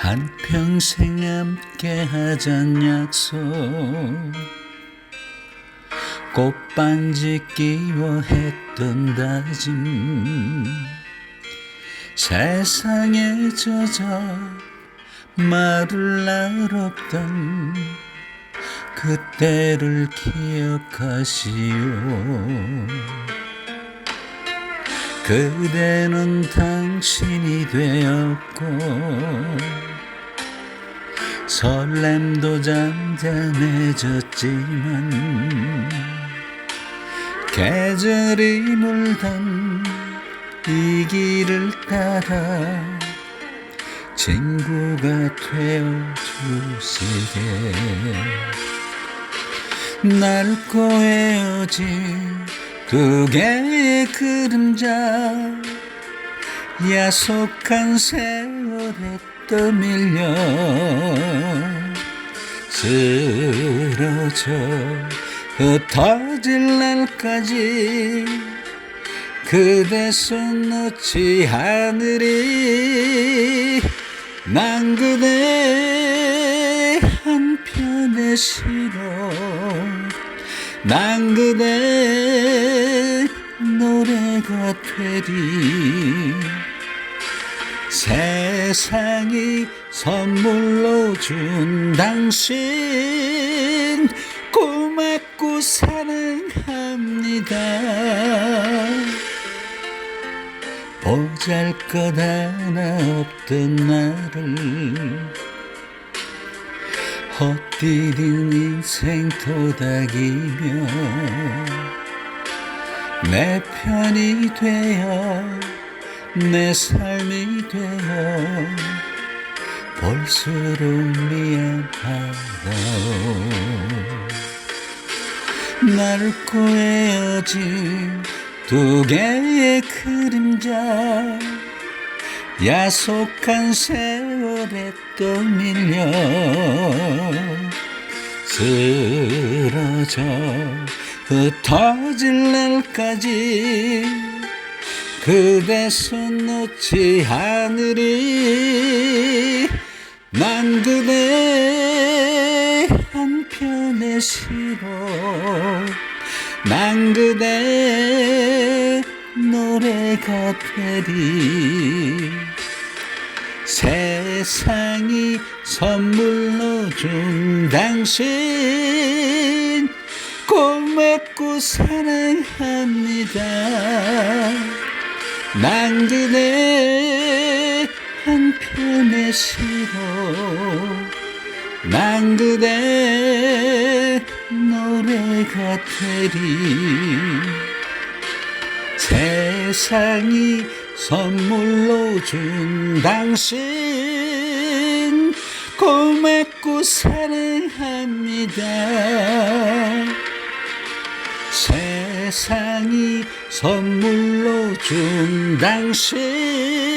한평생 함께 하잔 약속. 꽃반지 끼워 했던 다짐. 세상에 젖어 말을 날 없던 그때를 기억하시오. 그대는 당신이 되었고 설렘도 잠잠해졌지만 계절이 물던 이 길을 따라 친구가 되어주시게 낡고 헤어진 두 개의 그림자 야속한 세월에 떠밀려 쓰러져 흩어질 날까지 그대 손 놓지 않으리. 난 그대 한편의 시로 난 그대 노래가 되리 세상이 선물로 준 당신 고맙고 사랑합니다. 보잘 것 하나 없던 나를 헛디딘 인생 도닥이며 내 편이 되어 내 삶이 되어 볼수록 미안하오 낡고 헤어진 두 개의 그림자 야속한 세월에 떠밀려 쓰러져 흩어질 날까지 그대 손 놓지 않으리 난 그대 한편의 시로 난 그대 노래가 되리. 세상이 선물로 준 당신 고맙고 사랑합니다 난 그대 한편의 시로. 난 그대 노래가 되리. 세상이 선물로 준 당신 고맙고 사랑합니다 세상이 선물로 준 당신